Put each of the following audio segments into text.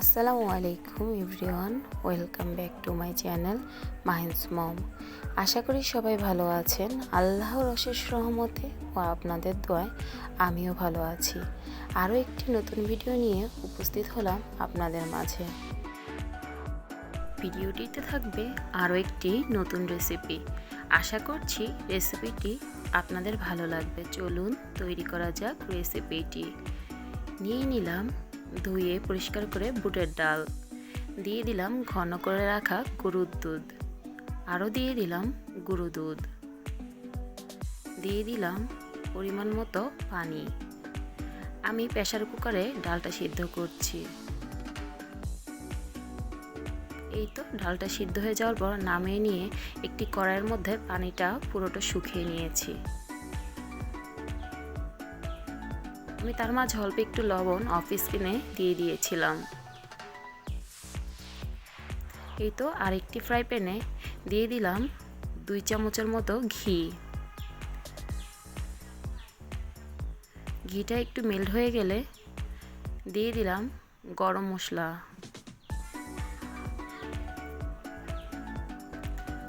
আসসালামু আলাইকুম everyone, welcome back to my channel Mahin's mom. আশা করি সবাই ভালো আছেন। আল্লাহর অশেষ রহমতে ও আপনাদের দোয়ায় আমিও ভালো আছি। আরও একটি নতুন ভিডিও নিয়ে উপস্থিত হলাম আপনাদের মাঝে। ভিডিওটিতে থাকবে আরও একটি নতুন রেসিপি। আশা করছি রেসিপিটি আপনাদের ভালো লাগবে। চলুন তৈরি করা যাক রেসিপিটি। নিয়ে নিলাম ধুয়ে পরিষ্কার করে বুটের ডাল। দিয়ে দিলাম ঘন করে রাখা গরুর দুধ। আরও দিয়ে দিলাম গরু দুধ। দিয়ে দিলাম পরিমাণ মতো পানি। আমি প্রেশার কুকারে ডালটা সিদ্ধ করছি। এই তো ডালটা সিদ্ধ হয়ে যাওয়ার পর নামিয়ে নিয়ে একটি কড়াইয়ের মধ্যে পানিটা পুরোটা শুকিয়ে নিয়েছি। আমি তার মাঝে অল্প একটু লবণ অফ স্ক্রিনে দিয়ে দিয়েছিলাম। এই তো আরেকটি ফ্রাই প্যানে দিয়ে দিলাম দুই চামচের মতো ঘি। ঘিটা একটু মেল্ট হয়ে গেলে দিয়ে দিলাম গরম মশলা।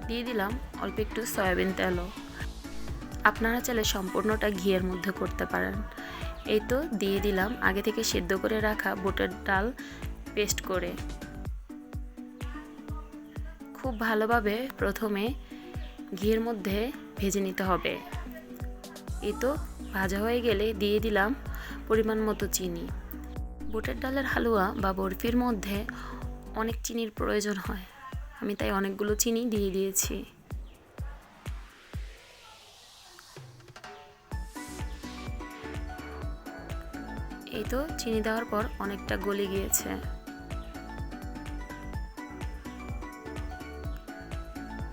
দিয়ে দিলাম অল্প একটু সয়াবিন তেলও। আপনারা চাইলে সম্পূর্ণটা ঘিয়ের মধ্যে করতে পারেন। এই তো দিয়ে দিলাম। আগে থেকে সেদ্ধ করে রাখা বুটের ডাল পেস্ট করে। খুব ভালোভাবে প্রথমে ঘিয়ের মধ্যে ভেজে নিতে হবে। এই তো ভাজা হয়ে গেলে দিয়ে দিলাম পরিমাণ মতো চিনি। বুটের ডালের হালুয়া বা বরফির মধ্যে অনেক চিনির প্রয়োজন হয়। আমি তাই অনেকগুলো চিনি দিয়ে দিয়েছি। এই তো চিনি দেওয়ার পর অনেকটা গলে গিয়েছে।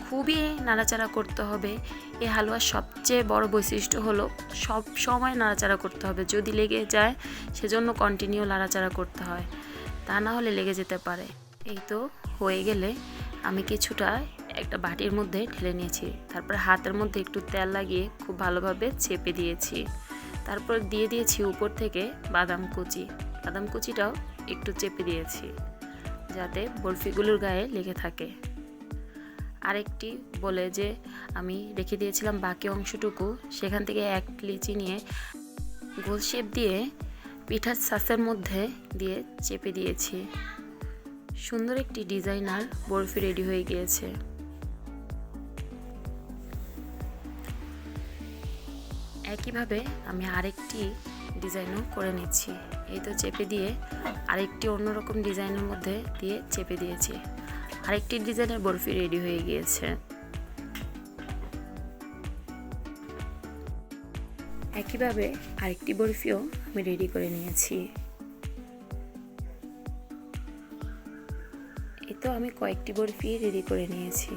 খুবই নাড়াচাড়া করতে হবে। এই হালুয়ার সবচেয়ে বড় বৈশিষ্ট্য হলো সব সময় নাড়াচাড়া করতে হবে। যদি লেগে যায়, সেজন্য কন্টিনিউ নাড়াচাড়া করতে হয়। তা না হলে লেগে যেতে পারে। এই তো হয়ে গেলে আমি কিছুটা একটা বাটির মধ্যে ঢেলে নিয়েছি। তারপর হাতের মধ্যে একটু তেল লাগিয়ে খুব ভালোভাবে চেপে দিয়েছি। তারপর দিয়ে দিয়েছি উপর থেকে বাদাম কুচি। বাদাম কুচিটাও একটু চেপে দিয়েছি, যাতে বরফিগুলোর গায়ে লেগে থাকে। আরেকটি বলে যে, আমি রেখে দিয়েছিলাম বাকি অংশটুকু, সেখান থেকে এক লিচি নিয়ে গোল শেপ দিয়ে পিঠার সাসের মধ্যে দিয়ে চেপে দিয়েছি। সুন্দর একটি ডিজাইনার বরফি রেডি হয়ে গিয়েছে। একইভাবে আমি আরেকটি ডিজাইনও করে নিচ্ছি। এই তো চেপে দিয়ে আরেকটি অন্যরকম ডিজাইনের মধ্যে দিয়ে চেপে দিয়েছি। আরেকটি ডিজাইনের বরফি রেডি হয়ে গিয়েছে। একইভাবে আরেকটি বরফিও আমি রেডি করে নিয়েছি। এই তো আমি কয়েকটি বরফি রেডি করে নিয়েছি।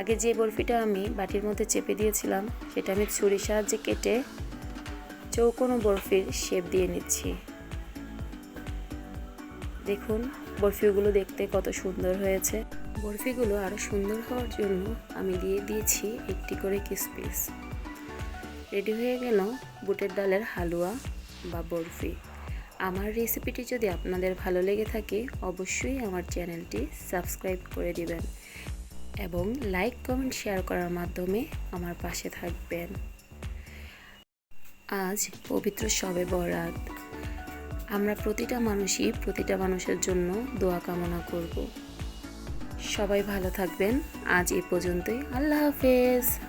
আগে যে বরফিটা আমি বাটির মধ্যে চেপে দিয়েছিলাম, সেটা আমি ছুরির সাহায্যে কেটে চৌকোনো বরফির শেপ দিয়ে নিচ্ছি। দেখুন, বরফিগুলো দেখতে কত সুন্দর হয়েছে। বরফিগুলো আরও সুন্দর হওয়ার জন্য আমি দিয়ে দিয়েছি একটি করে কিসপিস রেডি হয়ে গেল বুটের ডালের হালুয়া বা বরফি। আমার রেসিপিটি যদি আপনাদের ভালো লেগে থাকে, অবশ্যই আমার চ্যানেলটি সাবস্ক্রাইব করে দিবেন। এবং লাইক, কমেন্ট, শেয়ার করার মাধ্যমে আমার পাশে থাকবেন। আজ পবিত্র সবে বরাত। আমরা প্রতিটা মানুষই প্রতিটা মানুষের জন্য দোয়া কামনা করব। সবাই ভালো থাকবেন। আজ এ পর্যন্তই। আল্লাহ হাফেজ।